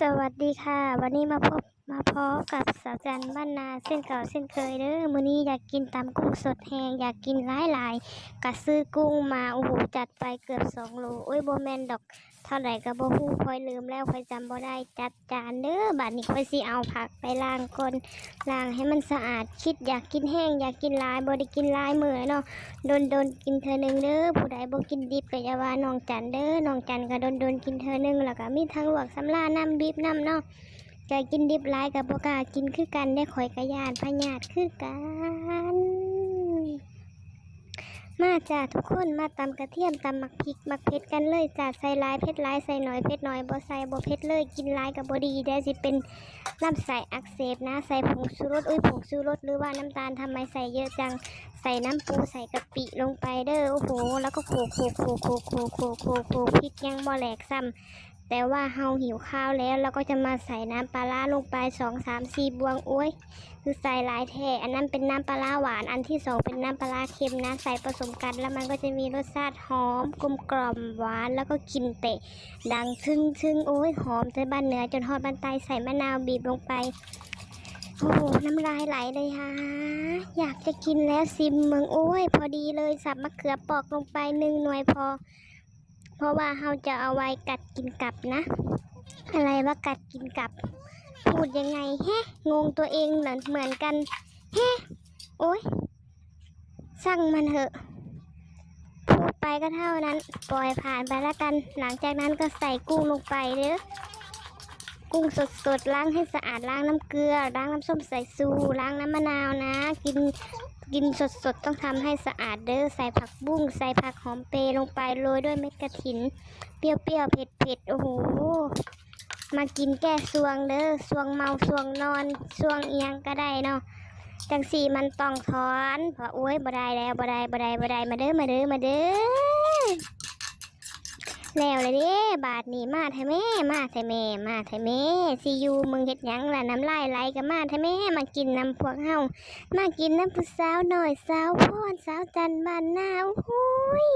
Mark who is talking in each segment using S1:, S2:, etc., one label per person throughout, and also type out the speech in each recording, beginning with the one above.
S1: สวัสดีค่ะ วันนี้มาพบ มาพบกับสาวจันบ้านนาเส้นเก่าเส้นเคยเด้อมื้อนี้อยากกินตำกุ้งสดแห้งอยากกินหลายหลายก็ซื้อกุ้งมาโอ้โหจัดไปเกือบสองโลโอ้ยโบแมนดอก เท่าไหร่ก็บ่ฮู้ค่อยลืมแล้วค่อยจำบ่ได้จัดจานเด้อบัดนี้ค่อยสิเอาผักไปล้างก่อนล้างให้มันสะอาดคิดอยากกินแห้งอยากกินหลายบ่ได้กินหลายมื้อเนาะโดนโดนกินเธอหนึ่งเด้อผู้ใดบ่กินดิบก็อย่าว่าน้องจันเด้อน้องจันก็โดนโดนกินเธอหนึ่งแล้วก็มีทั้งลวกสำลาน้ำบีบน้ำเนาะ จกินดิบร้กับโบกากินคือกันได้ข่อยกระยานพญาตคือกัน มาจ้าทุกคนมาตำกระเทียมตำหมักพริกหมักเพชรกันเลยจ้าใส่ลายเพชรลายใส่หน่อยเพชรหน่อยบ่ใส่บ่เพชรเลยกินลายกับบดีได้สิเป็นน้ำใส่อักเสบนะ ใส่ผงชูรสอุ้ยผงชูรสหรือว่าน้ำตาลทำไมใส่เยอะจังใส่น้ำปูใส่กะปิลงไปเด้อโอ้โห แล้วก็โขกโขกโขกโขกโขกโขกโขกพริกยังบ่แหลกซ้ำ แต่ว่าเฮาหิวข้าวแล้วเราก็จะมาใส่น้ำปลาร้าลงไปสองสามสี่บวงโอ้ยคือใส่หลายแท่อันนั้นเป็นน้ำปลาร้าหวานอันที่สองเป็นน้ำปลาร้าเค็มนะใส่ผสมกัน แล้วมันก็จะมีรสชาติหอมกลมกล่อมหวานแล้วก็กลินเตะ ดังชึ่งชึ่งโอ้ยหอมจนบ้านเหนือจนทอดบ้านใต้ใส่มะนาวบีบลงไปโอ้โหน้ำลายไหลเลยฮะอยากจะกินแล้วซิมเมืองโอ้ย พอดีเลยสับมะเขือปอกลงไปหนึ่งหน่วยพอ เพราะว่าเราจะเอาไว้กัดกินกับนะ อะไรว่ากัดกินกับ พูดยังไงแฮะงงตัวเองเหมือนเหมือนกันแฮะโอ้ยสั่งมันเถอะ พูดไปก็เท่านั้น ปล่อยผ่านไปแล้วกัน หลังจากนั้นก็ใส่กุ้งลงไปเด้อ กุ้งสดๆล้างให้สะอาดล้างน้ำเกลือ ล้างน้ำส้มสายซูล้างน้ำมะนาวนะ กินกินสดๆต้องทำให้สะอาดเด้อใส่ผักบุ้งใส่ผักหอมเปรย์ลงไปโรยด้วยเม็ดกระถิน เปรี้ยวๆเผ็ดๆโอ้โหมากินแก้สวงเด้อสวงเมาสวงนอนสวงเอียงก็ได้เนาะจังสี่มันต้องถอนพราะโอ้ยบ่ได้แล้วบ่ได้บ่ได้บ่ได้มาเด้อมาเด้อมาเด้อ แล้วเลยเด้บาทนี้มาแท้แม่มาแท้แม่มาแท้แม่ซียูมึงเฮ็ดยังล่ะน้ำลายไหลก็มาแท้แม่มากินน้ำพวกเฮามากินน้ำผู้สาวหน่อยสาวพรสาวจันบานหนาโอ้ย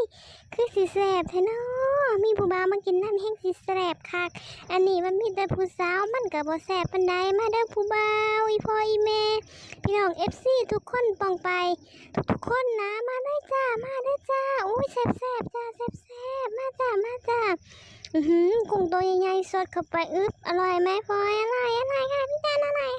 S1: คือสิแสบแท้เนาะมีผู้บ่าวมากินน้ำแห้งสิแสบคัก อันนี้มันมีแต่ผู้สาวมันก็บ่แสบปานใดมาเด้อผู้บ่าวอีพ่ออีแม่ พี่น้องเอฟซีทุกคนปองไป ทุกๆคนนะมาได้จ้ามาได้จ้าอุ้ยแซ่บแซ่บๆจ้าแซ่บแซ่บๆมาจ้ามาจ้าอือหือกุ้งตัวใหญ่ๆสดเข้าไปอึ๊บอร่อยไหมพลอยอร่อยอร่อยค่ะพี่จันอร่อย